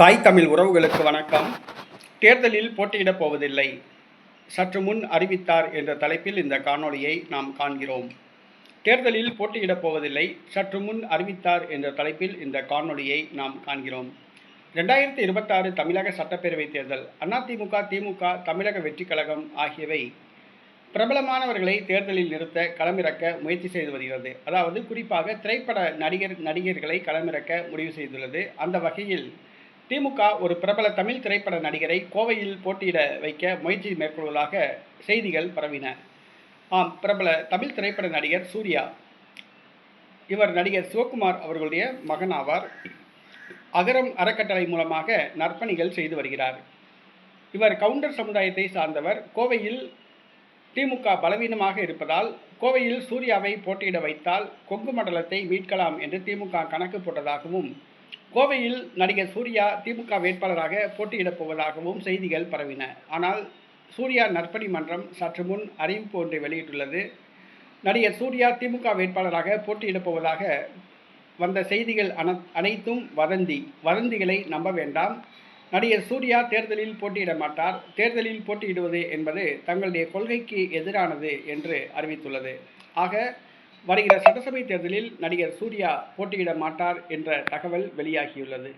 தாய் தமிழ் உறவுகளுக்கு வணக்கம். தேர்தலில் போட்டியிடப் போவதில்லை. சற்று முன் அறிவித்தார் என்ற தலைப்பில் இந்த காணொளியை நாம் காண்கிறோம். தேர்தலில் போட்டியிடப் போவதில்லை. சற்று முன் அறிவித்தார் என்ற தலைப்பில் இந்த காணொளியை நாம் காண்கிறோம். ரெண்டாயிரத்தி இருபத்தாறு தமிழக சட்டப்பேரவை தேர்தல் அதிமுக திமுக தமிழக வெற்றிக் கழகம் ஆகியவை பிரபலமானவர்களை தேர்தலில் நிறுத்த களமிறக்க முயற்சி செய்து வருகிறது. அதாவது குறிப்பாக திரைப்பட நடிகர் நடிகர்களை களமிறக்க முடிவு செய்துள்ளது. அந்த வகையில் திமுக ஒரு பிரபல தமிழ் திரைப்பட நடிகரை கோவையில் போட்டியிட வைக்க முயற்சி மேற்கொள்வதாக செய்திகள் பரவின. ஆம் பிரபல தமிழ் திரைப்பட நடிகர் சூர்யா. இவர் நடிகர் சிவகுமார் அவர்களுடைய மகன் ஆவார். அகரம் அறக்கட்டளை மூலமாக நற்பணிகள் செய்து வருகிறார். இவர் கவுண்டர் சமுதாயத்தை சார்ந்தவர். கோவையில் திமுக பலவீனமாக இருப்பதால் கோவையில் சூர்யாவை போட்டியிட வைத்தால் கொங்கு மண்டலத்தை மீட்கலாம் என்று திமுக கணக்கு போட்டதாகவும் கோவையில் நடிகர் சூர்யா திமுக வேட்பாளராக போட்டியிடப் போவதாகவும் செய்திகள் பரவின. ஆனால் சூர்யா நற்பணி மன்றம் சற்று முன் அறிவிப்பு ஒன்றை வெளியிட்டுள்ளது. நடிகர் சூர்யா திமுக வேட்பாளராக போட்டியிடப் போவதாக வந்த செய்திகள் அன அனைத்தும் வதந்தி வதந்திகளை நம்ப வேண்டாம். நடிகர் சூர்யா தேர்தலில் போட்டியிட மாட்டார். தேர்தலில் போட்டியிடுவது என்பது தங்களுடைய கொள்கைக்கு எதிரானது என்று அறிவித்துள்ளது. ஆக வருகிற சட்டசபை தேர்தலில் நடிகர் சூர்யா போட்டியிட மாட்டார் என்ற தகவல் வெளியாகியுள்ளது.